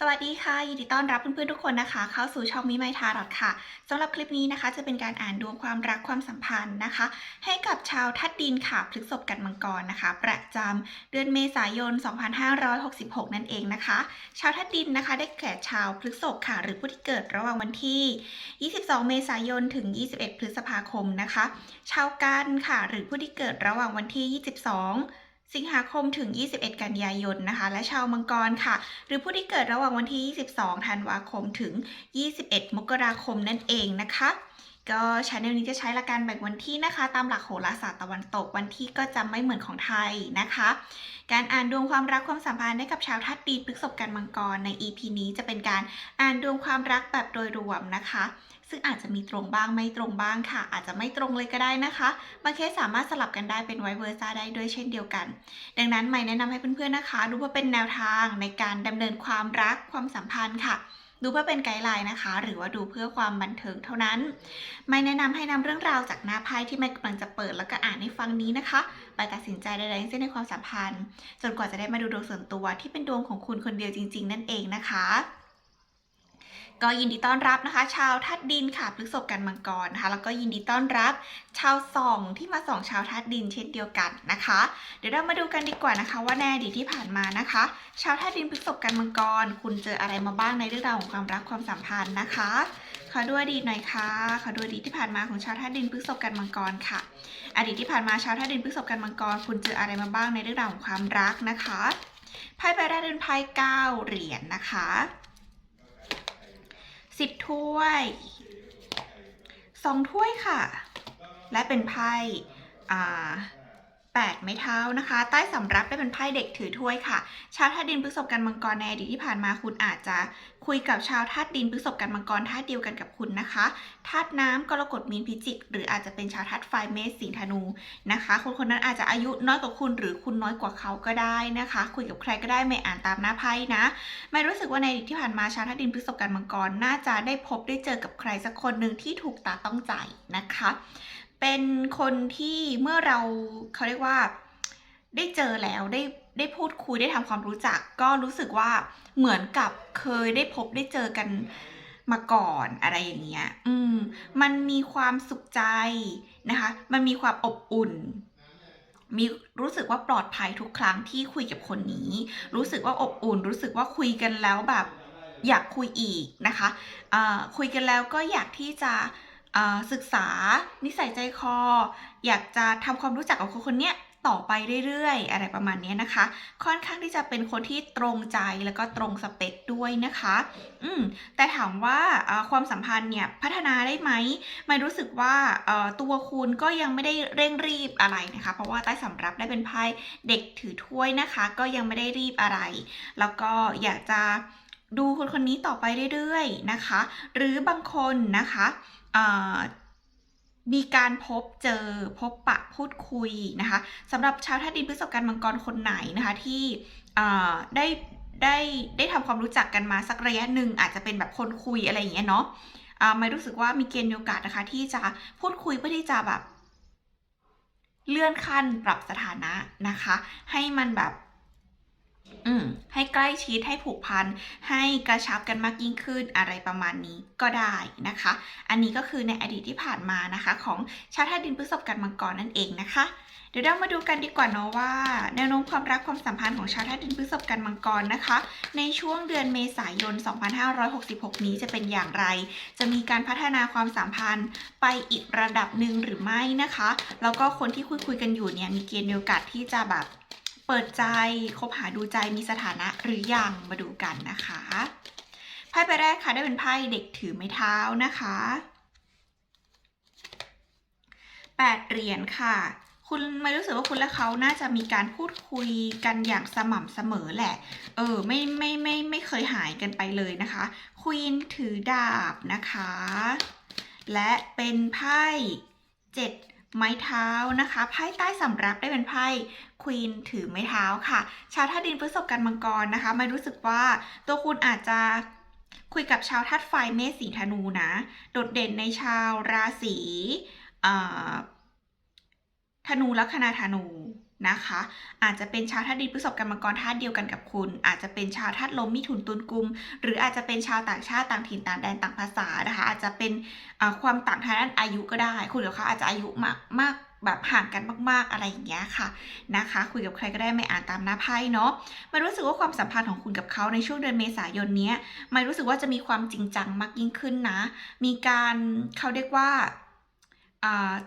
สวัสดีค่ะ ยินดีต้อนรับเพื่อนๆทุกคนนะคะ เข้าสู่ช่องมิไมทารอดค่ะสำหรับคลิปนี้นะคะ จะเป็นการอ่านดวงความรักความสัมพันธ์นะคะ ให้กับชาวทัดดินค่ะพฤษภกันมังกรนะคะ ประจำเดือนเมษายน 2566 นั่นเองนะคะ ชาวทัดดินนะคะ ได้แก่ชาวพฤษภค่ะ หรือผู้ที่เกิดระหว่างวันที่ 22 เมษายนถึง 21 พฤษภาคมนะคะ ชาวกันค่ะ หรือผู้ที่เกิดระหว่างวันที่ 22 สิงหาคมถึง 21 กันยายนนะคะ และชาวมังกรค่ะ หรือผู้ที่เกิดระหว่างวันที่ 22 ธันวาคมถึง 21 มกราคมนั่นเองนะคะ ก็ชาแนลนี้จะใช้หลักการแบ่งวันที่นะคะ ตามหลักโหราศาสตร์ตะวันตกวันที่ก็จะไม่เหมือนของไทยนะคะ การอ่านดวงความรักความสัมพันธ์ให้กับชาวธาตุดินพฤษภกันมังกรใน EP นี้จะเป็นการอ่านดวงความรักแบบโดยรวมนะคะ ซึ่งอาจจะมีตรงบ้างไม่ตรงบ้างค่ะ อาจจะไม่ตรงเลยก็ได้นะคะบางเคสสามารถสลับกันได้เป็นไวเวอร์ซ่าได้ด้วยเช่นเดียวกัน ดังนั้นใหม่แนะนำให้เพื่อนๆนะคะ ดูเพื่อเป็นแนวทางในการดำเนินความรักความสัมพันธ์ค่ะดูเพื่อเป็นไกด์ไลน์นะคะ หรือว่าดูเพื่อความบันเทิงเท่านั้น ไม่แนะนำให้นำเรื่องราวจากหน้าไพ่ที่ไม่กำลังจะเปิดแล้วก็อ่านให้ฟังนี้นะคะ ไปตัดสินใจใดๆทั้งสิ้นในความสัมพันธ์ จนกว่าจะได้มาดูดวงส่วนตัวที่เป็นดวงของคุณคนเดียวจริง ๆ นั่นเองนะคะ ก็ยินดีต้อนรับนะคะ ชาวทัดดินค่ะพฤษภกันมังกรนะคะ แล้วก็ยินดีต้อนรับชาวส่องที่มาส่องชาวทัดดินเช่นเดียวกันนะคะ เดี๋ยวเรามาดูกันดีกว่านะคะ ว่าในอดีที่ผ่านมานะคะ ชาวทัดดินพฤษภกันมังกร คุณเจออะไรมาบ้างในเรื่องราวของความรักความสัมพันธ์นะคะขอดูอดีตหน่อยค่ะขอดูอดีตที่ผ่านมาของชาวธาตุดินพฤษภกันมังกรค่ะ อดีตที่ผ่านมาชาวธาตุดินพฤษภกันมังกร คุณเจออะไรมาบ้างในเรื่องราวของความรักนะคะไพ่ใบแรกเป็นไพ่เก้าเหรียญนะคะ สิบถ้วยสองถ้วยค่ะ และเป็นไพ่อ่า แปดไม้เท้านะคะ ใต้สำรับได้เป็นไพ่เด็กถือถ้วยค่ะ ชาวธาตุดินพฤษภกันมังกรในอดีตที่ผ่านมาคุณอาจจะคุยกับชาวธาตุดินพฤษภกันมังกรธาตุเดียวกันกับคุณนะคะธาตุน้ำกรกฎมีนพิจิก หรืออาจจะเป็นชาวธาตุไฟเมษสิงห์ธนูนะคะ คนคนนั้นอาจจะอายุน้อยกว่าคุณหรือคุณน้อยกว่าเขาก็ได้นะคะ คุยกับใครก็ได้ไม่อ่านตามหน้าไพ่นะไม่รู้สึกว่าในอดีตที่ผ่านมาชาวธาตุดินพฤษภกันมังกรน่าจะได้พบได้เจอกับใครสักคนหนึ่งที่ถูกตาต้องใจนะคะ เป็นคนที่เมื่อเราเขาเรียกว่าได้เจอแล้วได้ได้พูดคุยได้ทำความรู้จัก ก็รู้สึกว่าเหมือนกับเคยได้พบได้เจอกันมาก่อนอะไรอย่างเงี้ย อืม มันมีความสุขใจนะคะ มันมีความอบอุ่น มีรู้สึกว่าปลอดภัยทุกครั้งที่คุยกับคนนี้ รู้สึกว่าอบอุ่น รู้สึกว่าคุยกันแล้วแบบ อยากคุยอีกนะคะ อ่า คุยกันแล้วก็อยากที่จะ ศึกษานิสัยใจคอ อยากจะทำความรู้จักกับคนคนนี้ต่อไปเรื่อยๆ อะไรประมาณนี้นะคะ ค่อนข้างที่จะเป็นคนที่ตรงใจแล้วก็ตรงสเปคด้วยนะคะ อืมแต่ถามว่าความสัมพันธ์เนี่ยพัฒนาได้ไหมไม่รู้สึกว่าตัวคุณก็ยังไม่ได้เร่งรีบอะไรนะคะ เพราะว่าใต้สำรับได้เป็นไพ่เด็กถือถ้วยนะคะ ก็ยังไม่ได้รีบอะไร แล้วก็อยากจะดูคนคนนี้ต่อไปเรื่อยๆนะคะ หรือบางคนนะคะ มีการพบเจอพบปะพูดคุยนะคะสำหรับชาวธาตุดินพฤษภกันมังกรคนไหนนะคะ ที่ได้ได้ได้ทำความรู้จักกันมาสักระยะหนึ่งอาจจะเป็นแบบคนคุยอะไรอย่างเงี้ยเนาะไม่รู้สึกว่ามีเกณฑ์มีโอกาสนะคะ ที่จะพูดคุยเพื่อที่จะแบบเลื่อนขั้นปรับสถานะนะคะ ให้มันแบบ อืมให้ใกล้ชิดให้ผูกพัน ให้กระชับกันมากยิ่งขึ้นอะไรประมาณนี้ก็ได้นะคะ อันนี้ก็คือในอดีตที่ผ่านมานะคะ ของชาวธาตุดินพฤษภกันมังกรนั่นเองนะคะ เดี๋ยวเรามาดูกันดีกว่าเนาะว่า แนวโน้มความรักความสัมพันธ์ของชาวธาตุดินพฤษภกันมังกรนะคะ ในช่วงเดือนเมษายน 2566 นี้จะเป็นอย่างไร จะมีการพัฒนาความสัมพันธ์ไปอีกระดับหนึ่งหรือไม่นะคะแล้วก็คนที่คุยคุยกันอยู่เนี่ยมีเกณฑ์โอกาสที่จะแบบ เปิดใจคบหาดูใจมีสถานะหรือยังมาดูกันนะคะไพ่ใบแรกค่ะได้เป็นไพ่เด็กถือไม้เท้านะคะแปดเหรียญค่ะ คุณไม่รู้สึกว่าคุณและเขาน่าจะมีการพูดคุยกันอย่างสม่ำเสมอแหละ เออ ไม่ไม่ไม่ไม่เคยหายกันไปเลยนะคะควีนถือดาบนะคะ และเป็นไพ่เจ็ด ไม้เท้านะคะ ไพ่ใต้สำรับได้เป็นไพ่ควีนถือไม้เท้าค่ะ ชาวธาตุดินพฤษภกันมังกรนะคะไม่รู้สึกว่าตัวคุณอาจจะคุยกับชาวธาตุไฟเมษสีธนูนะ โดดเด่นในชาวราศีอ่า ธนูลัคนาธนูนะคะ อาจจะเป็นชาวธาตุดินพฤษภกรรมกรธาตุเดียวกันกับคุณ อาจจะเป็นชาวธาตุลมมิถุนตุลกุม หรืออาจจะเป็นชาวต่างชาติต่างถิ่นต่างแดนต่างภาษานะคะ อาจจะเป็นความต่างทางด้านอายุก็ได้ คุณกับเขาอาจจะอายุมากมากแบบห่างกันมาก ๆ อะไรอย่างเงี้ยค่ะนะคะ คุยกับใครก็ได้ไม่อ่านตามหน้าไพ่เนาะมันรู้สึกว่าความสัมพันธ์ของคุณกับเขาในช่วงเดือนเมษายนเนี้ยไม่รู้สึกว่าจะมีความจริงจังมากยิ่งขึ้นนะ มีการเขาเรียกว่า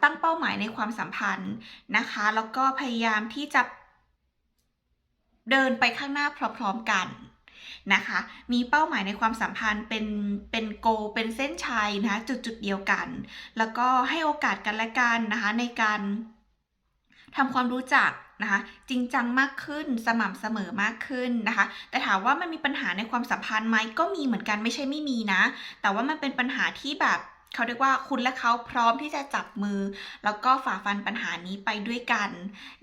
ตั้งเป้าหมายในความสัมพันธ์นะคะ แล้วก็พยายามที่จะเดินไปข้างหน้าพร้อมๆกันนะคะ มีเป้าหมายในความสัมพันธ์เป็นเป็นโก เป็นเส้นชัยนะคะจุดจุดเดียวกัน แล้วก็ให้โอกาสกันและกันนะคะในการทำความรู้จักนะคะจริงจังมากขึ้นสม่ำเสมอมากขึ้นนะคะ แต่ถามว่ามันมีปัญหาในความสัมพันธ์ไหมก็มีเหมือนกันไม่ใช่ไม่มีนะ แต่ว่ามันเป็นปัญหาที่แบบ เขาเรียกว่าคุณและเขาพร้อมที่จะจับมือ แล้วก็ฝ่าฟันปัญหานี้ไปด้วยกัน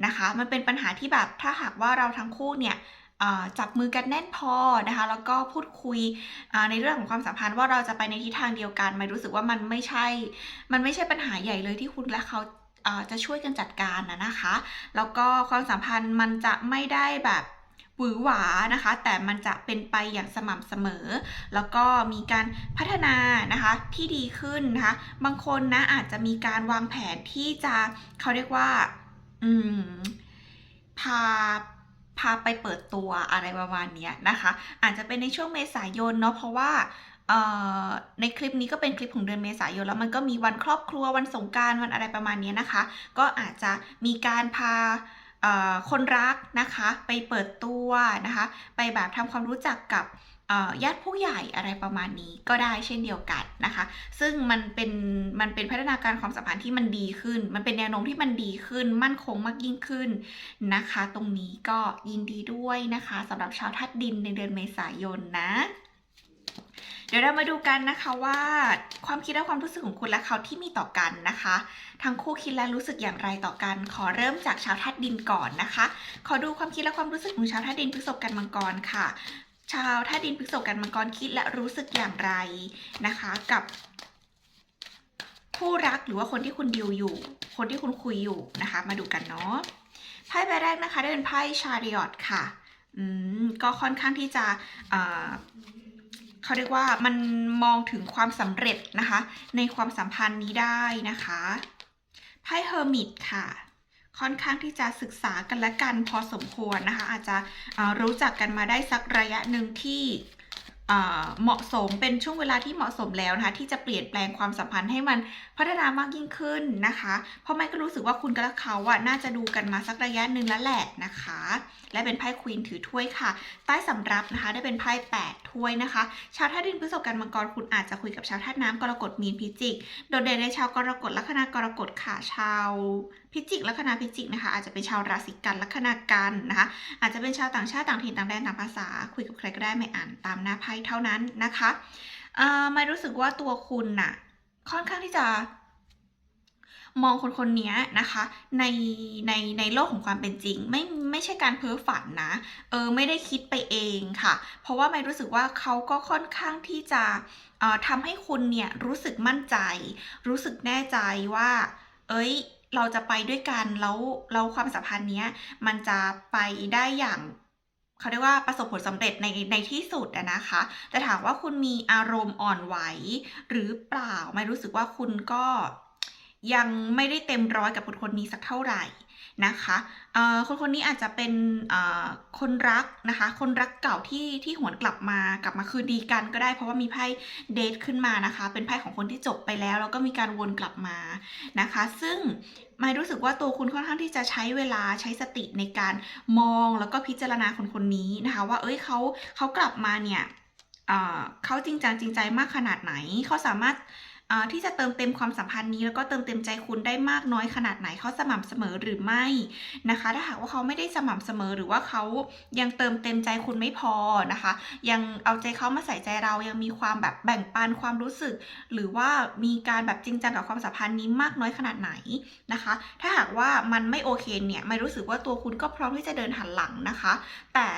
นะคะ มันเป็นปัญหาที่แบบถ้าหากว่าเราทั้งคู่เนี่ยจับมือกันแน่นพอนะคะแล้วก็พูดคุยในเรื่องของความสัมพันธ์ว่าเราจะไปในทิศทางเดียวกันไม่รู้สึกว่ามันไม่ใช่ มันไม่ใช่ปัญหาใหญ่เลยที่คุณและเขาอ่าจะช่วยกันจัดการนะนะคะ แล้วก็ความสัมพันธ์มันจะไม่ได้แบบ หวือหวานะคะ แต่มันจะเป็นไปอย่างสม่ำเสมอ แล้วก็มีการพัฒนานะคะที่ดีขึ้นนะคะ บางคนนะอาจจะมีการวางแผนที่จะเขาเรียกว่าอืมพาพาไปเปิดตัวอะไรประมาณเนี้ยนะคะ อาจจะเป็นในช่วงเมษายนเนาะเพราะว่าในคลิปนี้ก็เป็นคลิปของเดือนเมษายนแล้วมันก็มีวันครอบครัววันสงการวันอะไรประมาณเนี้ยนะคะ ก็อาจจะมีการพา คนรักนะคะไปเปิดตัวนะคะ ไปแบบทำความรู้จักกับญาติผู้ใหญ่อะไรประมาณนี้ก็ได้เช่นเดียวกันนะคะ ซึ่งมันเป็นมันเป็นพัฒนาการความสัมพันธ์ที่มันดีขึ้น มันเป็นแนวโน้มที่มันดีขึ้น มั่นคงมากยิ่งขึ้นนะคะ ตรงนี้ก็ยินดีด้วยนะคะสำหรับชาวธาตุดินในเดือนเมษายนนะ เดี๋ยวเรามาดูกันนะคะว่าความคิดและความรู้สึกของคุณและเขาที่มีต่อกันนะคะ ทั้งคู่คิดและรู้สึกอย่างไรต่อกัน ขอเริ่มจากชาวธาตุดินก่อนนะคะ ขอดูความคิดและความรู้สึกของชาวธาตุดินพฤษภกันมังกรค่ะ ชาวธาตุดินพฤษภกันมังกรคิดและรู้สึกอย่างไรนะคะ กับ คู่รักหรือว่าคนที่คุณดิวอยู่ คนที่คุณคุยอยู่นะคะ มาดูกันเนาะไพ่ใบแรกนะคะได้เป็นไพ่ชาริออตค่ะอืมก็ค่อนข้างที่จะอ่า เขาเรียกว่ามันมองถึงความสำเร็จนะคะ ในความสัมพันธ์นี้ได้นะคะไพ่เฮอร์มิตค่ะค่อนข้างที่จะศึกษากันและกันพอสมควรนะคะ อาจจะรู้จักกันมาได้สักระยะหนึ่งที่ เหมาะสมเป็นช่วงเวลาที่เหมาะสมแล้วนะคะที่จะเปลี่ยนแปลงความสัมพันธ์ให้มันพัฒนามากยิ่งขึ้นนะคะ เพราะไม่ก็รู้สึกว่าคุณกับเขาอะน่าจะดูกันมาสักระยะหนึ่งแล้วแหละนะคะ และเป็นไพ่ควีนถือถ้วยค่ะ ใต้สำรับนะคะได้เป็นไพ่แปดถ้วยนะคะ ชาวธาตุดินพฤษภกันมังกรคุณอาจจะคุยกับชาวธาตุน้ำกรกฎมีนพิจิก โดดเด่นในชาวกรกฎลัคนากรกฎค่ะชาว พิจิกลัคนาพิจิกนะคะอาจจะเป็นชาวราศีกันลัคนากันนะคะอาจจะเป็นชาวต่างชาติต่างถิ่นต่างแดนต่างภาษา คุยกับใครก็ได้ไม่อ่านตามหน้าไพ่เท่านั้นนะคะไม่รู้สึกว่าตัวคุณน่ะค่อนข้างที่จะมองคนคนนี้นะคะในในในโลกของความเป็นจริง ไม่ไม่ใช่การเพ้อฝันนะเออไม่ได้คิดไปเองค่ะ เพราะว่าไม่รู้สึกว่าเขาก็ค่อนข้างที่จะเอ่อทำให้คุณเนี่ยรู้สึกมั่นใจ รู้สึกแน่ใจว่า เอ้ย เราจะไปด้วยกันแล้วแล้วความสัมพันธ์เนี้ยมันจะไปได้อย่างเขาเรียกว่าประสบผลสำเร็จในในที่สุดอะนะคะ แต่ถามว่าคุณมีอารมณ์อ่อนไหวหรือเปล่า ไม่รู้สึกว่าคุณก็ยังไม่ได้เต็มร้อยกับคนคนนี้สักเท่าไหร่ นะคะคนคนนี้อาจจะเป็นคนรักนะคะ คนรักเก่าที่ที่หวนกลับมากลับมาคืนดีกันก็ได้ เพราะว่ามีไพ่เดทขึ้นมานะคะ เป็นไพ่ของคนที่จบไปแล้วแล้วก็มีการวนกลับมานะคะ ซึ่งไม่รู้สึกว่าตัวคุณค่อนข้างที่จะใช้เวลาใช้สติในการมองแล้วก็พิจารณาคนคนนี้นะคะ ว่าเอ้ยเขาเขากลับมาเนี่ยเขาจริงจังจริงใจมากขนาดไหนเขาสามารถ ที่จะเติมเต็มความสัมพันธ์นี้ แล้วก็เติมเต็มใจคุณได้มากน้อยขนาดไหนเขาสม่ำเสมอหรือไม่นะคะ ถ้าหากว่าเขาไม่ได้สม่ำเสมอหรือว่าเขายังเติมเต็มใจคุณไม่พอนะคะ ยังเอาใจเขามาใส่ใจเรายังมีความแบบแบ่งปันความรู้สึก หรือว่ามีการแบบจริงจังกับความสัมพันธ์นี้มากน้อยขนาดไหนนะคะ ถ้าหากว่ามันไม่โอเคเนี่ยไม่รู้สึกว่าตัวคุณก็พร้อมที่จะเดินหันหลังนะคะ แต่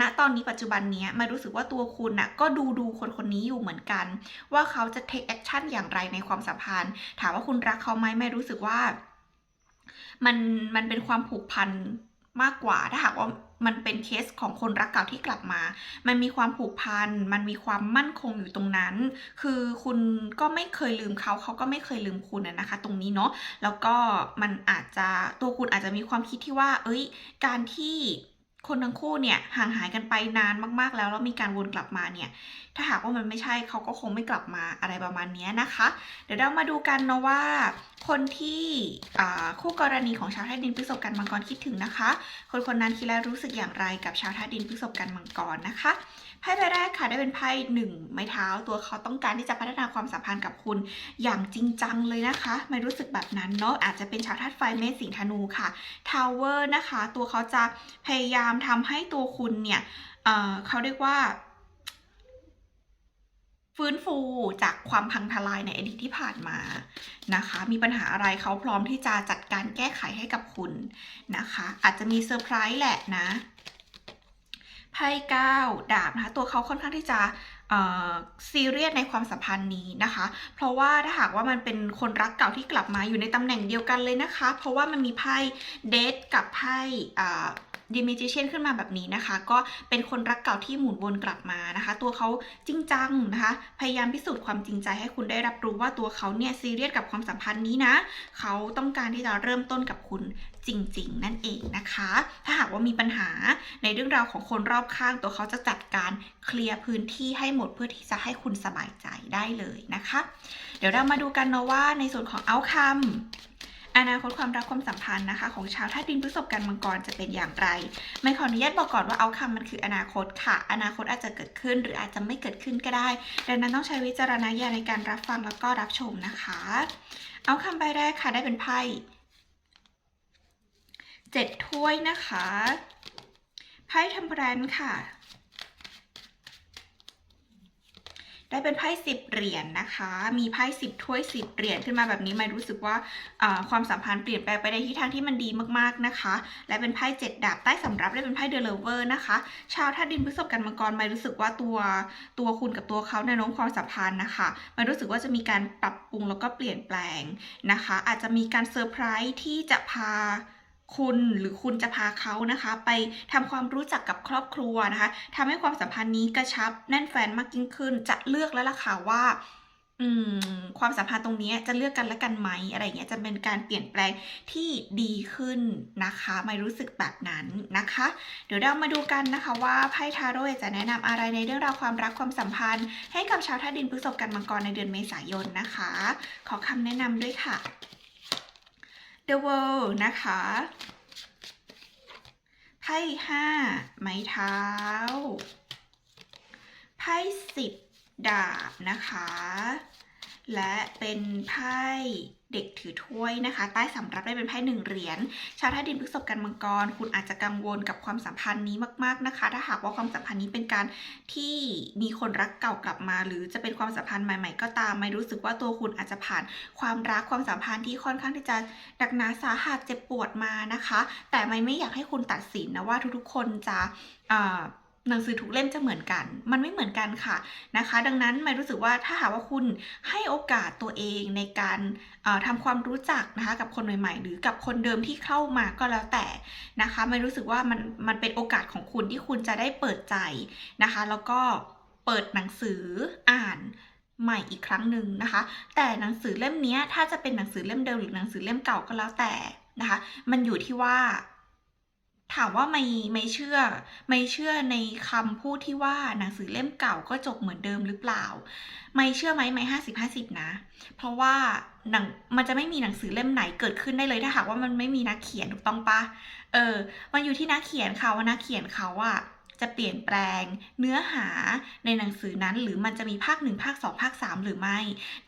ณตอนนี้ปัจจุบันนี้ม่รู้สึกว่าตัวคุณน่ะก็ดูดูคนคนนี้อยู่เหมือนกัน ว่าเขาจะ take action อย่างไรในความสัมพันธ์ ถามว่าคุณรักเขาไหมไม่รู้สึกว่า มันมันเป็นความผูกพันมากกว่าถ้าหากว่ามันเป็นเคสของคนรักเก่าที่กลับมา มันมีความผูกพัน มันมีความมั่นคงอยู่ตรงนั้น คือคุณก็ไม่เคยลืมเขา เขาก็ไม่เคยลืมคุณนะคะ ตรงนี้เนาะ แล้วก็มันอาจจะตัวคุณอาจจะมีความคิดที่ว่า เอ้ย การที่ คนทั้งคู่เนี่ยห่างหายกันไปนานมากๆแล้วแล้วมีการวนกลับมาเนี่ยถ้าหากว่ามันไม่ใช่เขาก็คงไม่กลับมาอะไรประมาณนี้นะคะ เดี๋ยวเรามาดูกันเนาะว่า คนที่คู่กรณีของชาวธาตุดินพฤษภกันมังกรคิดถึงนะคะ คนคนนั้นคิดแล้วรู้สึกอย่างไรกับชาวธาตุดินพฤษภกันมังกรนะคะ ไพ่ใบแรกค่ะได้เป็นไพ่หนึ่งไม้เท้าตัวเขาต้องการที่จะพัฒนาความสัมพันธ์กับคุณอย่างจริงจังเลยนะคะไม่รู้สึกแบบนั้นเนาะอาจจะเป็นชาวธาตุไฟเมษสิงห์ธนูค่ะทาวเวอร์นะคะ ตัวเขาจะพยายามทำให้ตัวคุณเนี่ยเเขาเรียกว่าฟื้นฟูจากความพังทลายในอดีตที่ผ่านมานะคะ มีปัญหาอะไรเขาพร้อมที่จะจัดการแก้ไขให้กับคุณนะคะ อาจจะมีเซอร์ไพรส์แหละนะ ไพ่เก้าดาบนะคะตัวเขาค่อนข้างที่จะซีเรียสในความสัมพันธ์นี้นะคะ เพราะว่าถ้าหากว่ามันเป็นคนรักเก่าที่กลับมาอยู่ในตำแหน่งเดียวกันเลยนะคะ เพราะว่ามันมีไพ่เดทกับไพ่ดิมิจิเชนขึ้นมาแบบนี้นะคะ ก็เป็นคนรักเก่าที่หมุนวนกลับมานะคะ ตัวเขาจริงจังนะคะ พยายามพิสูจน์ความจริงใจให้คุณได้รับรู้ว่าตัวเขาเนี่ยซีเรียสกับความสัมพันธ์นี้นะ เขาต้องการที่จะเริ่มต้นกับคุณ จริง ๆ นั่นเองนะคะ ถ้าหากว่ามีปัญหาในเรื่องราวของคนรอบข้างตัวเขาจะจัดการเคลียร์พื้นที่ให้หมดเพื่อที่จะให้คุณสบายใจได้เลยนะคะ เดี๋ยวเรามาดูกันเนาะว่าในส่วนของเอาคัมอนาคตความรักความสัมพันธ์นะคะของชาวธาตุดินพฤษภกันมังกรจะเป็นอย่างไร ไม่ขออนุญาตบอกก่อนว่าเอาคำมันคืออนาคตค่ะ อนาคตอาจจะเกิดขึ้นหรืออาจจะไม่เกิดขึ้นก็ได้ ดังนั้นต้องใช้วิจารณญาณในการรับฟังแล้วก็รับชมนะคะ เอาคำใบแรกค่ะได้เป็นไพ่ เจ็ดถ้วยนะคะไพ่ทัมเพรนค่ะ ได้เป็นไพ่สิบเหรียญนนะคะ มีไพ่สิบถ้วยสิบเหรียญขึ้นมาแบบนี้ไม่รู้สึกว่าความสัมพันธ์เปลี่ยนแปลงไปในทิศทางที่มันดีมากๆนะคะ และเป็นไพ่เจ็ดดาบใต้สำรับได้เป็นไพ่เดลเวอร์นะคะ ชาวธาตุดินพฤษภกันมังกรไม่รู้สึกว่าตัวตัวคุณกับตัวเขาในโน้มความสัมพันธ์นะคะไม่รู้สึกว่าจะมีการปรับปรุงแล้วก็เปลี่ยนแปลงนะคะ อาจจะมีการเซอร์ไพรส์ที่จะพา คุณหรือคุณจะพาเขานะคะ ไปทำความรู้จักกับครอบครัวนะคะทำให้ความสัมพันธ์นี้กระชับแน่นแฟนมากยิ่งขึ้น จะเลือกแล้วล่ะค่ะว่าอืมความสัมพันธ์ตรงนี้จะเลือกกันและกันไหมอะไรเงี้ยจะเป็นการเปลี่ยนแปลงที่ดีขึ้นนะคะไม่รู้สึกแบบนั้นนะคะ เดี๋ยวเรามาดูกันนะคะว่าไพ่ทาโร่จะแนะนำอะไรในเรื่องราวความรักความสัมพันธ์ ให้กับชาวธาตุดินพฤษภกันมังกรในเดือนเมษายนนะคะ ขอคำแนะนำด้วยค่ะ The World นะคะไพ่ห้าไม้เท้าไพ่สิบ ดาบนะคะ และเป็นไพ่เด็กถือถ้วยนะคะ ใต้สำรับได้เป็นไพ่หนึ่งเหรียญชาวธาตุดินพฤษภกันมังกร คุณอาจจะกังวลกับความสัมพันธ์นี้มากๆนะคะ ถ้าหากว่าความสัมพันธ์นี้เป็นการที่มีคนรักเก่ากลับมา หรือจะเป็นความสัมพันธ์ใหม่ ๆ ก็ตาม ไม่รู้สึกว่าตัวคุณอาจจะผ่านความรักความสัมพันธ์ที่ค่อนข้างที่จะหนักหนาสาหัสเจ็บปวดมานะคะ แต่ไม่ไม่อยากให้คุณตัดสินนะว่าทุกๆ คนจะ หนังสือทุกเล่มจะเหมือนกัน มันไม่เหมือนกันค่ะนะคะ ดังนั้นไม่รู้สึกว่าถ้าหากว่าคุณให้โอกาสตัวเองในการทำความรู้จักนะคะกับคนใหม่ ๆ หรือกับคนเดิมที่เข้ามาก็แล้วแต่นะคะไม่รู้สึกว่ามันมันเป็นโอกาสของคุณที่คุณจะได้เปิดใจนะคะ แล้วก็เปิดหนังสืออ่านใหม่อีกครั้งหนึ่งนะคะ แต่หนังสือเล่มนี้ถ้าจะเป็นหนังสือเล่มเดิมหรือหนังสือเล่มเก่าก็แล้วแต่นะคะ มันอยู่ที่ว่า ถามว่าไม่ไม่เชื่อ ไม่เชื่อในคำพูดที่ว่าหนังสือเล่มเก่าก็จบเหมือนเดิมหรือเปล่า ไม่เชื่อไหมไม่ห้าสิบห้าสิบนะ เพราะว่าหนังมันจะไม่มีหนังสือเล่มไหนเกิดขึ้นได้เลยถ้าหากว่ามันไม่มีนักเขียนถูกต้องปะเออ มันอยู่ที่นักเขียนเขาว่านักเขียนเขาอะจะเปลี่ยนแปลงเนื้อหาในหนังสือนั้นหรือมันจะมีภาคหนึ่งภาคสองภาคสามหรือไม่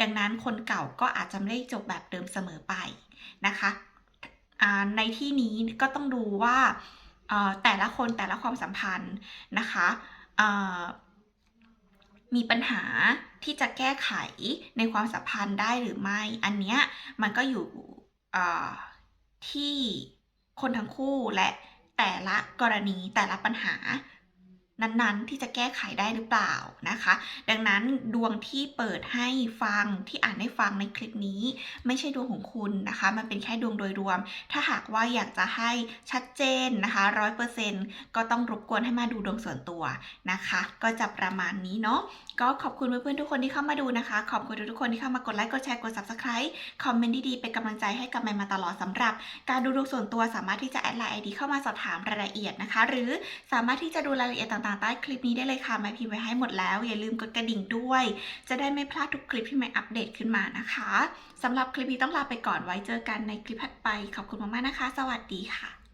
ดังนั้นคนเก่าก็อาจจะไม่ได้จบแบบเดิมเสมอไปนะคะ ในที่นี้ก็ต้องดูว่าแต่ละคนแต่ละความสัมพันธ์นะคะมีปัญหาที่จะแก้ไขในความสัมพันธ์ได้หรือไม่ อันเนี้ยมันก็อยู่ที่คนทั้งคู่และแต่ละกรณีแต่ละปัญหา นั้นๆ ที่จะแก้ไขได้หรือเปล่านะคะ ดังนั้นดวงที่เปิดให้ฟังที่อ่านให้ฟังในคลิปนี้ ไม่ใช่ดวงของคุณนะคะ มันเป็นแค่ดวงโดยรวม ถ้าหากว่าอยากจะให้ชัดเจนนะคะร้อยเปอร์เซ็นต์ก็ต้องรบกวนให้มาดูดวงส่วนตัวนะคะ ก็จะประมาณนี้เนาะก็ขอบคุณเพื่อนๆทุกคนที่เข้ามาดูนะคะ ขอบคุณทุกคนที่เข้ามากดไลค์กดแชร์กด subscribe คอมเมนต์ดีๆเป็นกำลังใจให้กับแมนมาตลอดสำหรับ การดูดวงส่วนตัวสามารถที่จะแอดไลน์ไอดีเข้ามาสอบถามรายละเอียดนะคะ หรือสามารถที่จะดูรายละเอียดต่างๆใต้คลิปนี้ได้เลยค่ะแม่พิมพ์ไว้ให้หมดแล้ว อย่าลืมกดกระดิ่งด้วย จะได้ไม่พลาดทุกคลิปที่แม่อัปเดตขึ้นมานะคะสำหรับคลิปนี้ต้องลาไปก่อนไว้เจอกันในคลิปถัดไป ขอบคุณมากๆนะคะ สวัสดีค่ะ